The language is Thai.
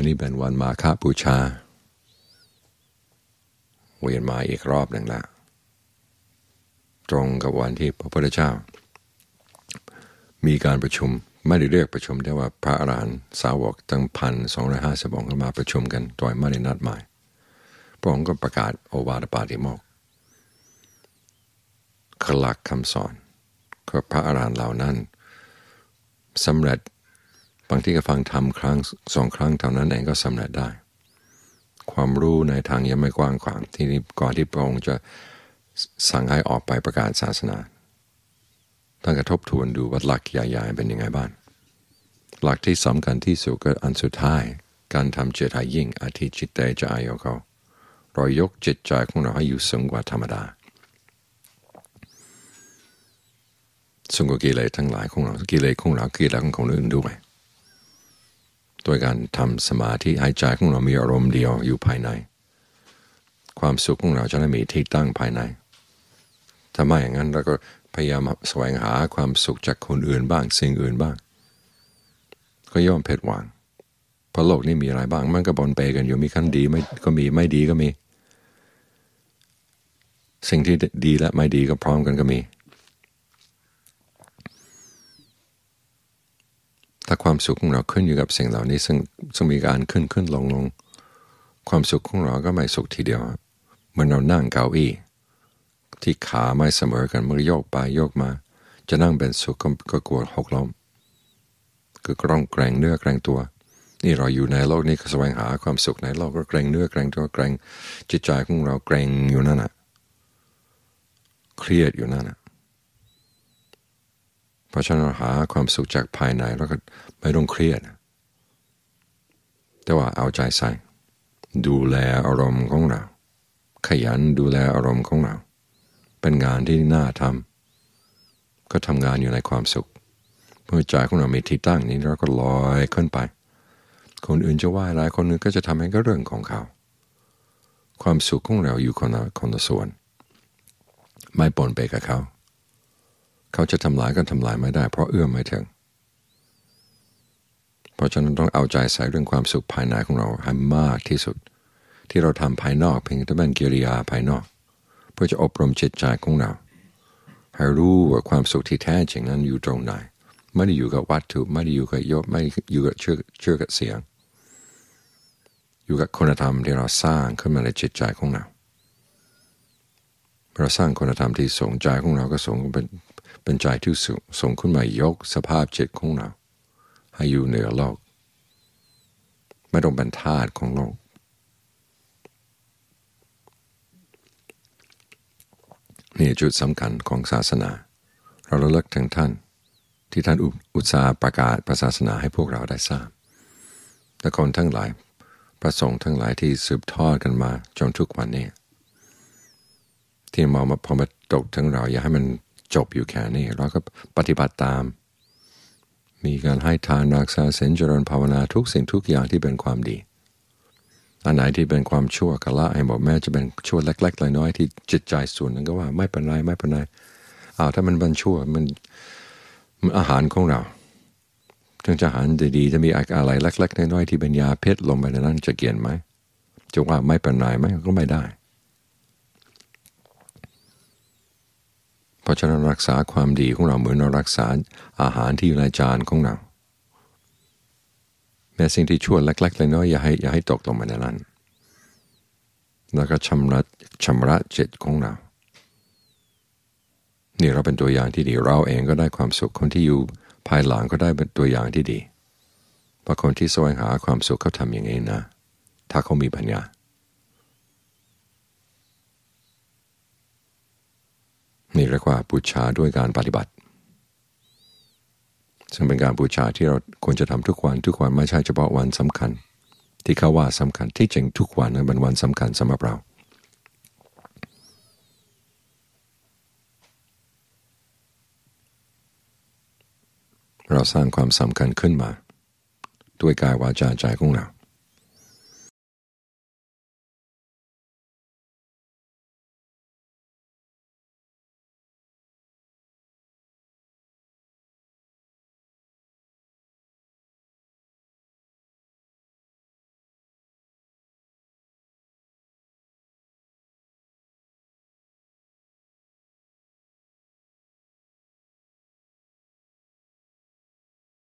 วันนี้เป็นวันมาฆบูชา เวียนมาอีกรอบหนึ่งละ ตรงกับวันที่พระพุทธเจ้า มีการประชุมไม่ได้เรียกประชุมแต่ว่าพระอรหันต์สาวกตั้งพันสองร้อยห้าสิบองค์มาประชุมกันโดยไม่ได้นัดหมายพระองค์ก็ประกาศโอวาทปาติโมกขลักคำสอนก็พระอรหันต์เหล่านั้นสำเร็จ บางที่ก็ฟังทำครั้งสองครั้งเท่านั้นเองก็สำเร็จได้ ความรู้ในทางยังไม่กว้างขวางที่นี้ก่อนที่พระองค์จะสั่งให้ออกไปประกาศศาสนาต้องกระทบทวนดูว่าหลักใหญ่ๆเป็นยังไงบ้างหลักที่สำคัญที่สุดก็อันสุดท้าย การทำเจตให้ยิ่งอาทิจิตเตจะอายเขาเรายกจิตใจของเราให้อยู่สูงกว่าธรรมดาสูงกว่ากิเลสทั้งหลายของเรากิเลสของเรากิเลสของคนอื่นด้วย โดยการทำสมาธิหายใจของเรามีอารมณ์เดียวอยู่ภายใน ความสุขของเราจะได้มีที่ตั้งภายในถ้าไม่อย่างนั้นเราก็พยายามแสวงหาความสุขจากคนอื่นบ้างสิ่งอื่นบ้าง ก็ย่อมเพดหวังเพราะโลกนี้มีอะไรบ้าง มันก็บนเปกันอยู่มีขั้นดีไม่ก็มีไม่ดีก็มี สิ่งที่ดีและไม่ดีก็พร้อมกันก็มีถ้า ความสุขของเราขึ้นอยู่กับสิ่งเหล่านี้ซึ่งซึ่งมีการขึ้นขึ้นลงลงความสุขของเราก็ไม่สุขทีเดียวเมื่อเรานั่งเก้าอี้ที่ขาไม่เสมอกันเมื่อโยกไปโยกมา จะนั่งเป็นสุขก็กลัวหกล้มคือกร้องแกรงเนื้อแกรงตัว นี่เราอยู่ในโลกนี้ก็แสวงหาความสุขในโลกก็แกรงเนื้อแกรงตัวแกรงจิตใจของเราแกรงอยู่นั่นน่ะ เครียดอยู่นั่นน่ะ ราะฉะนั้นหาความสุขจากภายในแล้วก็ไม่ต้องเครียด แต่ว่าเอาใจใส่ ดูแลอารมณ์ของเรา ขยันดูแลอารมณ์ของเรา เป็นงานที่น่าทำก็ทำงานอยู่ในความสุข เมื่อใจของเรามีที่ตั้งนี้เราก็ลอยขึ้นไป คนอื่นจะว่าอะไรคนอื่นก็จะทำให้ก็เรื่องของเขา ความสุขของเราอยู่คนละคนละส่วน ไม่ปนไปกับเขา เขาจะทำลายก็ทำลายไม่ได้ เพราะเอื้อมไม่ถึง เพราะฉะนั้นต้องเอาใจใส่เรื่องความสุขภายในของเราให้มากที่สุด ที่เราทำภายนอกเพียงแต่เป็นกิริยาภายนอก เพื่อจะอบรมจิตใจของเรา ให้รู้ว่าความสุขที่แท้จริงนั้นอยู่ตรงไหนไม่ได้อยู่กับวัตถุไม่ได้อยู่กับยศไม่อยู่กับเชื่อเชื่อกับเสียง อยู่กับคุณธรรมที่เราสร้างขึ้นมาในจิตใจของเราเราสร้างคุณธรรมที่สงใจของเราก็สงเป็น เป็นใจที่ส่งขึ้นมายกสภาพจิตของเรา ให้อยู่เหนือโลก ไม่ต้องเป็นทาสของโลก นี่จุดสำคัญของศาสนา เราระลึกถึงท่าน ที่ท่านอุตสาห์ประกาศศาสนาให้พวกเราได้ทราบและคนทั้งหลายประสงค์ทั้งหลายที่สืบทอดกันมาจนทุกวันนี้ ที่มองมาพอมาตกทั้งเรา อย่าให้มัน จบอยู่แค่นี้เราก็ปฏิบัติตาม มีการให้ทานรักษาเสนเจริญภาวนาทุกสิ่งทุกอย่างที่เป็นความดี อันไหนที่เป็นความชั่วกะละให้บอกแม่จะเป็นชั่วเล็กๆน้อยๆที่จิตใจส่วนนั้นก็ว่าไม่เป็นไรไม่เป็นไรอ้าวถ้ามันเป็นชั่วมันมันอาหารของเราถึงจะอาหารดีๆจะมีอะไรเล็กๆน้อยๆที่เป็นยาเพชรลงไปในนั้นจะเกี่ยนไหมจะว่าไม่เป็นไรไหมก็ไม่ได้ ราะฉะนั้นรักษาความดีของเราเหมือนเรารักษาอาหารที่อยู่ในจานของเรา แม้สิ่งที่ชั่วเล็กๆเลยน้อยอย่าให้อย่าให้ตกลงมาในนั้นแล้วก็ชำระชำระจิตของเรา นี่เราเป็นตัวอย่างที่ดี เราเองก็ได้ความสุขคนที่อยู่ภายหลังก็ได้เป็นตัวอย่างที่ดีเพราะคนที่แสวงหาความสุขเขาทำอย่างนี้นะ ถ้าเขามีปัญญา นี่เรียกว่าบูชาด้วยการปฏิบัติ ซึ่งเป็นการบูชาที่เราควรจะทำทุกวันทุกวันไม่ใช่เฉพาะวันสำคัญ ที่เขาว่าสำคัญที่จริงทุกวันนั้นเป็นวันสำคัญสำหรับเราเราสร้างความสำคัญขึ้นมา ด้วยกายวาจาใจของเรา